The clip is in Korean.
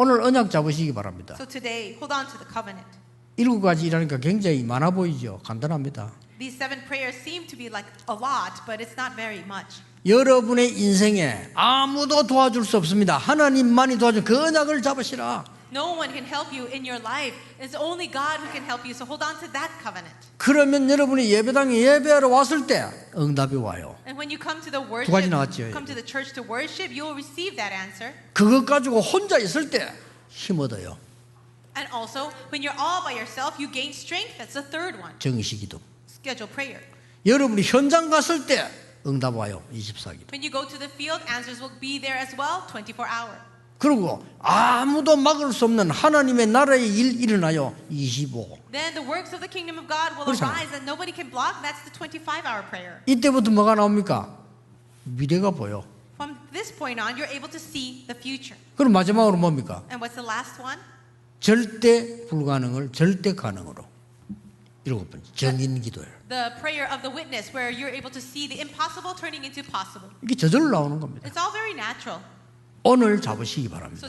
오늘 언약 잡으시기 바랍니다. So today, hold on to the covenant. 일곱 가지 일하니까 굉장히 많아 보이죠. 간단합니다. These seven prayers seem to be like a lot, but it's not very much. 여러분의 인생에 아무도 도와줄 수 없습니다. 하나님만이 도와줘. 그 언약을 잡으시라. No one can help you in your life. It's only God who can help you. So hold on to that covenant. 그러면 여러분이 예배당에 예배하러 왔을 때 응답이 와요. And when you come to the worship, 가지 나왔죠. come to the church to worship, you will receive that answer. 그것 가지고 혼자 있을 때 힘 얻어요. And also, when you're all by yourself, you gain strength. That's the third one. 정시기도. Schedule prayer. 여러분이 현장 갔을 때 응답 와요. 24기도. When you go to the field, answers will be there as well, 24 hour. 그리고 아무도 막을 수 없는 하나님의 나라의 일 일어나요. 25. Then the works of the kingdom of God will arise that nobody can block. That's the 25 hour prayer. 이때부터 뭐가 나옵니까? 미래가 보여. From this point on, you're able to see the future. 그럼 마지막으로 뭡니까? And what's the last one? 절대 불가능을 절대 가능으로. 일곱 번째 정인 기도예요. The prayer of the witness, where you're able to see the impossible turning into possible. 이게 저절로 나오는 겁니다. It's all very natural. 오늘 잡으시기 바랍니다.